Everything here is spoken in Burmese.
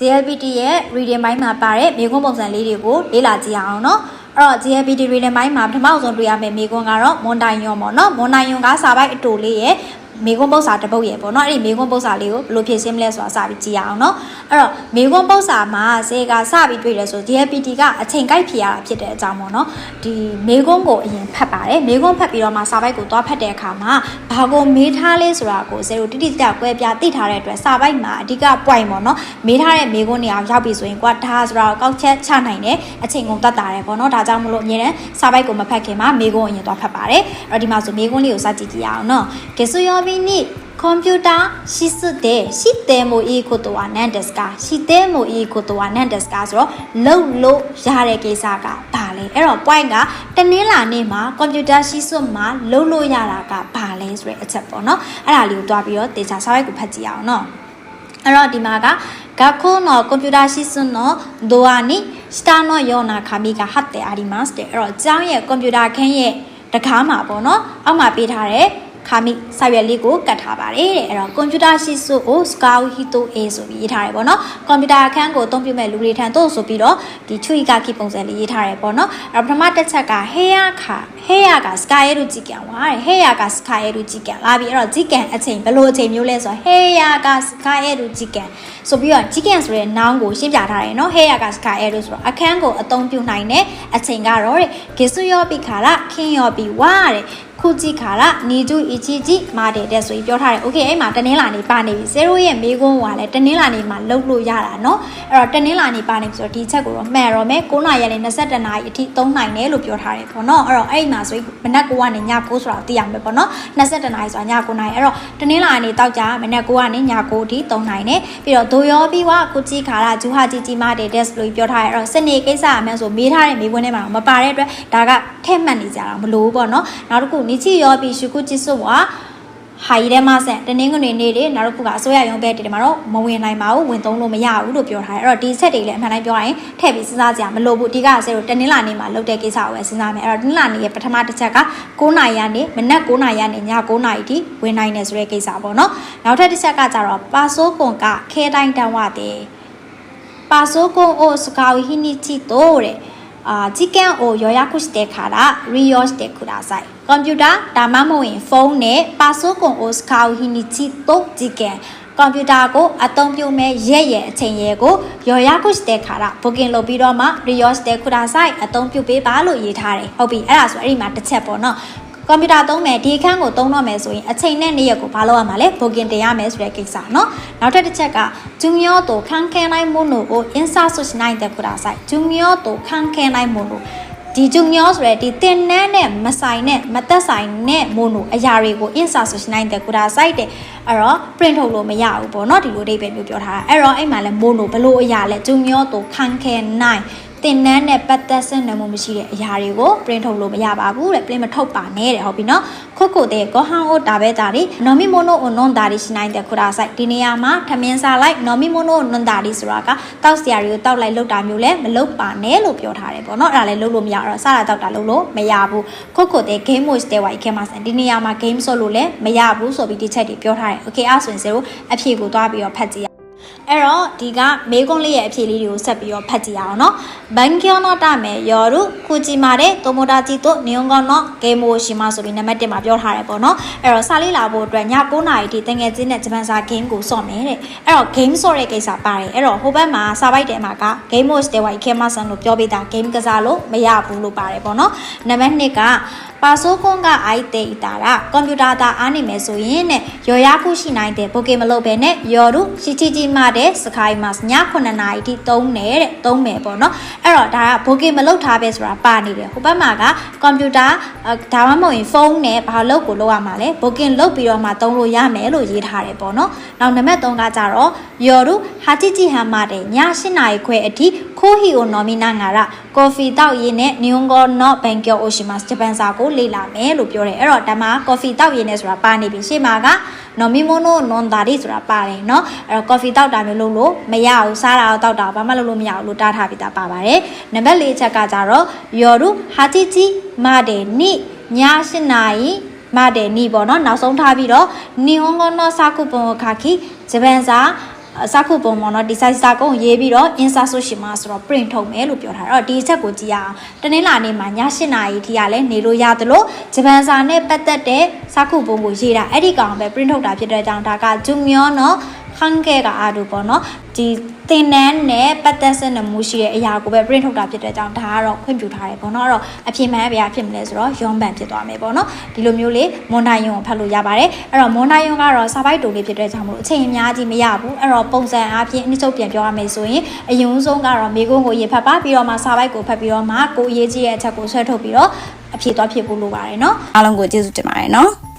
JLPT ရဲ့ reading mind မှာပါတဲ့မေခွန်းပုံစံလေးတွေကိုလေ့လာကြည့်အောင်နော်။အဲ့တော့ JLPT reading mind မှာပထမဆုံးတွေ့ရမယ့်မေခွန်းကတော့မွန်တိုင်ယွန်ပေါ့နော်။မွန်တိုင်ယွန်ကစာပိုက်အတူလေးရဲ့ မေခွန်းပု္ပ္ပာတစ်ပုတ်ရယ်ပေါ့နော်အဲ့ဒီမေခွန်းပု္ပ္ပာလေးကိုဘယ်လိုဖြည့်ဆင်းမလဲဆိုတာစပြီးကြည့်ရအောင်နော်အဲ့တော့မေခွန်းပု္ပ္ပာမှာစေကစပြီးတွေ့လဲဆိုဒီ GPT ကအချိန်ကိုက်ဖြေရတာဖြစ်တဲ့အကြောင်းပေါ့နော်ဒီမေခွန်းကိုအရင်ဖတ်ပါတယ်မေခွန်းဖတ်ပြီးတော့မှစာပိုက်ကိုသွားဖတ်တဲ့အခါမှာဘာကိုမေးထားလဲဆိုတာကိုစေတို့တိတိကျကျကွဲပြားသိထားတဲ့အတွက်စာပိုက်မှာအဓိက point ပေါ့နော်မေးထားတဲ့မေခွန်းတွေအောင်ရောက်ပြီဆိုရင်ကွာဒါဆိုတာကိုကောက်ချက်ချနိုင်တယ်အချိန်ကုန်တတ်တာတယ်ပေါ့နော်ဒါကြောင့်မလို့အရင်စာပိုက်ကိုမဖတ်ခင်မှာမေခွန်းအရင်သွားဖတ်ပါတယ်အဲ့တော့ဒီမှာဆိုမေခွန်းလေးကိုစကြည့်ကြည့်ရအောင်နော်ကေဆူယောဘီနီကွန်ပျူတာရှိစတဲ့ရှိတယ်မိုဤကိုတော့နန်ဒက်စကာရှိတယ်မိုဤကိုတော့နန်ဒက်စကာဆိုတော့လုံလို့ရတဲ့ကိစ္စကဘာလဲအဲ့တော့ point ကတနင်္လာနေ့မှာကွန်ပျူတာရှိစွမှာလုံလို့ရတာကဘာလဲဆိုတဲ့အချက်ပေါ့နော်အဲ့ဒါလေးကိုတွားပြီးတော့တေချာစာရိုက်ကိုဖတ်ကြည့်အောင်နော်အဲ့တော့ဒီမှာက学校のコンピューターシステムのドアに下のような紙が貼ってありますတဲ့အဲ့တော့ကျောင်းရဲ့ကွန်ပျူတာခန်းရဲ့တကားမှာပေါ့နော်အောက်မှာပေးထားတဲ့ ခါမိစာရွက်လေးကိုကတ်ထားပါတယ်တဲ့အဲ့တော့ကွန်ပျူတာရှိစုကို Scout Hito A ဆိုပြီးရေးထားတယ်ပေါ့နော်ကွန်ပျူတာအခန်းကိုအသုံးပြုမဲ့လူတွေထံသို့ဆိုပြီးတော့ဒီချွေကခိပုံစံလေးရေးထားတယ်ပေါ့နော်အဲ့တော့ပထမတစ်ချက်ကဟေးရခါဟေးရက Sky ရဲ့လူကြည့်ကြဝါတဲ့ဟေးရက Sky ရဲ့လူကြည့်ကြလာပြီအဲ့တော့ကြည့်ကန်အချိန်ဘယ်လိုအချိန်မျိုးလဲဆိုတော့ဟေးရက Sky ရဲ့လူကြည့်ကန်ဆိုပြီးတော့ကြည့်ကန်ဆိုတဲ့ noun ကိုရှင်းပြထားတယ်နော်ဟေးရက Sky ရဲ့လူဆိုတော့အခန်းကိုအသုံးပြုနိုင်တဲ့အချိန်ကတော့တဲ့ဂေဆုယောပိခါရခင်းယောပိဝါတဲ့ ခုကြည့်ခါရနီကျူအချီကြည့်မာတယ်တဲ့ဆိုပြီးပြောထားတယ်။ Okay အဲ့မှာတနင်္လာနေ့ပါနေပြီ။ဇေရိုရဲ့မေးခွန်းကလည်းတနင်္လာနေ့မှာလုပ်လို့ရတာเนาะ။အဲ့တော့တနင်္လာနေ့ပါနေပြီဆိုတော့ဒီချက်ကိုတော့မှန်တော့မယ်9နာရီနဲ့22နာရီအထိသုံးနိုင်တယ်လို့ပြောထားတယ်ပေါ့နော်။အဲ့တော့အဲ့ဒီမှာဆိုမနက်9ကနေည9ဆိုတာသိရမယ်ပေါ့နော်။22နာရီဆိုတာည9နာရီ။အဲ့တော့တနင်္လာနေ့တောက်ကြမနက်9ကနေည9အထိသုံးနိုင်တယ်။ပြီးတော့ဒိုယောပြီးွားခုကြည့်ခါရဂျူဟာကြီးကြီးမာတဲ့ desk လို့ပြောထားတယ်။အဲ့တော့စနေကိစ္စအမှန်ဆိုမေးထားတဲ့မေးခွန်းထဲမှာမပါတဲ့အတွက်ဒါက ထဲ့မှတ်နေကြတာမလို့ပေါ့နော်။နောက်တစ်ခုနီချီယောပြီးရှုခုချစ်စွာဟာရီထဲမှာဆက်တနင်္ဂနွေနေ့တွေနောက်တစ်ခုကအစိုးရရုံးဘက်တွေမှာတော့မဝင်နိုင်ပါဘူးဝင်သုံးလို့မရဘူးလို့ပြောထားတယ်အဲ့တော့ဒီဆက်တွေလည်းအမှန်တိုင်းပြောရင်ထည့်ပြီးစဉ်းစားကြရမလို့ဘူးဒီကဆဲတို့တနင်္လာနေ့မှာလုပ်တဲ့ကိစ္စကိုပဲစဉ်းစားမယ်အဲ့တော့တနင်္လာနေ့ရဲ့ပထမတစ်ချက်က9နာရီကနေမနက်9နာရီကနေည9နာရီထိဝင်နိုင်တယ်ဆိုတဲ့ကိစ္စပေါ့နော်နောက်ထပ်တစ်ချက်ကကြတော့ပါဆိုးကွန်ကခဲတိုင်းတန်ဝတဲ့ပါဆိုးကွန်အိုစကာဝီဟီနီချီတိုတဲ့ အာချီကန်အိုယောယာခုစ်တဲ့ခါတာရီယော့စ်တဲ့ခုတာဆိုင်ကွန်ပျူတာဒါမှမဟုတ်ရင်ဖုန်းနဲ့ပါဆိုကွန်အိုစကာဟီနီချီတုတ်ချီကန်ကွန်ပျူတာကိုအသုံးပြုမဲ့ရက်ရက်အချိန်ရဲကိုရော်ရကုစ်တဲ့ခါတာဘုကင်လုပ်ပြီးတော့မှ reels တဲ့ခုတာဆိုင်အသုံးပြုပေးပါလို့ရေးထားတယ်ဟုတ်ပြီအဲ့ဒါဆိုအဲ့ဒီမှာတစ်ချက်ပေါ့နော် ကွန်ပျူတာသုံးမယ်ဒီအခန်းကိုသုံးတော့မယ်ဆိုရင်အချိန်နဲ့နေ့ရက်ကိုဘာလုပ်ရမှာလဲ booking တင်ရမယ်ဆိုတဲ့ကိစ္စเนาะနောက်ထပ်တစ်ချက်ကဂျူမီယောတိုခန်းခဲနိုင်မို့လို့ကို insert switch နိုင်တဲ့ခုဒါဆိုင်ဂျူမီယောတိုခန်းခဲနိုင်မို့လို့ဒီဂျုံညောဆိုရယ်ဒီတင်နန်းနဲ့မဆိုင်နဲ့မသက်ဆိုင်နဲ့မို့လို့အရာတွေကို insert ဆိုနိုင်တဲ့ကုဒါ site တဲ့အဲ့တော့ print ထုတ်လို့မရဘူးပေါ့เนาะဒီလိုအဓိပ္ပာယ်မျိုးပြောထားတာအဲ့တော့အဲ့မှာလဲမို့လို့ဘလို့အရာလဲဂျုံညောတိုခန်းခဲနိုင် တင်နန်းနဲ့ပတ်သက်ဆက်နမှုမရှိတဲ့အရာတွေကို print ထုတ်လို့မရပါဘူးတဲ့ print မထုတ်ပါနဲ့တဲ့ဟုတ်ပြီနော်ခုတ်ခုတ်တဲ့ကောဟန်အိုတာပဲတာရီနော်မီမိုနိုအွန်နွန်တာရီရှိနိုင်တဲ့ခုရာဆိုင်ဒီနေရာမှာထမင်းစားလိုက်နော်မီမိုနိုနွန်တာရီဆိုတာကတောက်စရာတွေကိုတောက်လိုက်လောက်တာမျိုးလဲမလုပ်ပါနဲ့လို့ပြောထားတယ်ပေါ့နော်အဲ့ဒါလည်းလုပ်လို့မရတော့စားတာတောက်တာလုပ်လို့မရဘူးခုတ်ခုတ်တဲ့ game mode တဲ့ဝိုင်ခဲမှာဆိုင်ဒီနေရာမှာ game ဆော့လို့လည်းမရဘူးဆိုပြီးဒီချက်တွေပြောထားတယ် okay အဲ့ဆိုရင်0အဖြေကိုသွားပြီးတော့ဖတ်ကြည့် အဲ့တော့ဒီကမေးခွန်းလေးရဲ့အဖြေလေးတွေကိုဆက်ပြီးတော့ဖတ်ကြည့်အောင်နော်ဘန်ကျော်နောတာမေယောရုခုချီမာတဲ့တိုမိုတာချီတို့နေုံကောနောဂေမိုရှိမဆိုပြီးနံပါတ်1မှာပြောထားတယ်ပေါ့နော်အဲ့တော့စာလေးလာဖို့အတွက်ည9နာရီထိတငယ်ချင်းနဲ့ဂျပန်စာ game ကိုစော့မယ်တဲ့အဲ့တော့ game စော့တဲ့ကိစ္စပါတယ်အဲ့တော့ဟိုဘက်မှာစာပိုက်တယ်မှာက game mode တဲ့ဝိုင်ခဲမဆန်လို့ပြောပေးတာ game ကစားလို့မရဘူးလို့ပါတယ်ပေါ့နော်နံပါတ်2က ပါဆိုကွန်ကအိုက်တေးတာကကွန်ပျူတာသားအားနေမယ်ဆိုရင်တဲ့ရော်ရခုရှိနိုင်တဲ့ပိုကေမလုပ်ပဲနဲ့ရော်တို့ရှိချီချီမှတဲ့စခိုင်းမှာည9နာရီထိသုံးတယ်တဲ့သုံးမယ်ပေါ့နော်အဲ့တော့ဒါကဘိုကေမလုပ်ထားပဲဆိုတာပါနေတယ်ဟိုဘက်မှာကကွန်ပျူတာဒါမှမဟုတ်ရင်ဖုန်းနဲ့ဘာလုပ်ကိုလုပ်ရမှာလဲဘိုကင်လုပ်ပြီးတော့မှသုံးလို့ရမယ်လို့ရေးထားတယ်ပေါ့နော်နောက်နံပါတ်3ကကြတော့ယော်တို့ဟာချီချီဟမ်မာတဲ့ည8နာရီခွဲအထိခိုးဟီအိုနော်မီနာငါရကော်ဖီတောက်ရင်းနဲ့နျွန်ဂေါနော့ဘန်ကီယိုအိုရှိမတ်ဂျပန်စာကိုလေ့လာမယ်လို့ပြောတယ်အဲ့တော့ဒါမှကော်ဖီတောက်ရင်းနဲ့ဆိုတာပါနေပြီရှေ့မှာက နော်မီမိုနိုနွန်ဒါရီဆိုတာပါတယ်เนาะအဲ့တော့ကော်ဖီတောက်တာမျိုးလုပ်လို့မရဘူးစားတာတောက်တာဘာမှလုပ်လို့မရဘူးလို့တားထားပြီးသားပါပါတယ်နံပါတ်၄ချက်ကကြတော့ယော်ရုဟာချီချီမာတဲ့နိည8နာရီမတဲ့နီပေါ့နော်နောက်ဆုံးထားပြီးတော့နီဟွန်ဂေါနောစာကုပွန်ခါခီဂျပန်စာ စာခုပုံပေါ့နော်ဒီ size စာကုန်းရေးပြီးတော့ insert ဆိုရှင်မှာဆိုတော့ print ထုတ်မယ်လို့ပြောထားတော့ဒီအချက်ကိုကြည့်ရအောင်တနင်္လာနေ့မှာည8:00နာရီထိကလည်းနေလို့ရသလိုဂျပန်စာနဲ့ပတ်သက်တဲ့စာခုပုံကိုရေးတာအဲ့ဒီကောင်ပဲ print ထုတ်တာဖြစ်တဲ့ကြောင့်ဒါကဂျုံမျောနော်ခန်းကဲကအားတို့ပေါ့နော်ဒီ သင်တန်းနဲ့ပတ်သက်ဆက်နမှုရှိတဲ့အရာကိုပဲ print ထုတ်တာဖြစ်တဲ့ကြောင့်ဒါကတော့ခွင့်ပြုထားတယ်ပေါ့နော်အဲ့တော့အပြင်မှန်ပြဖြစ်မလဲဆိုတော့ရွန်ဘန်ဖြစ်သွားမယ်ပေါ့နော်ဒီလိုမျိုးလေးမွန်တိုင်ယွန်ကိုဖတ်လို့ရပါတယ်အဲ့တော့မွန်တိုင်ယွန်ကတော့စာပိုက်တူလေးဖြစ်တဲ့ကြောင့်မို့အချိန်အများကြီးမရဘူးအဲ့တော့ပုံစံအားဖြင့်အနည်းချုပ်ပြန်ပြောရမယ်ဆိုရင်အရင်ဆုံးကတော့မိကုန်းကိုရေဖတ်ပါပြီးတော့မှစာပိုက်ကိုဖတ်ပြီးတော့မှကိုအရေးကြီးတဲ့အချက်ကိုဆွဲထုတ်ပြီးတော့အဖြေသွားဖြစ်ဖို့လိုပါတယ်နော်အားလုံးကိုကျေးဇူးတင်ပါတယ်နော်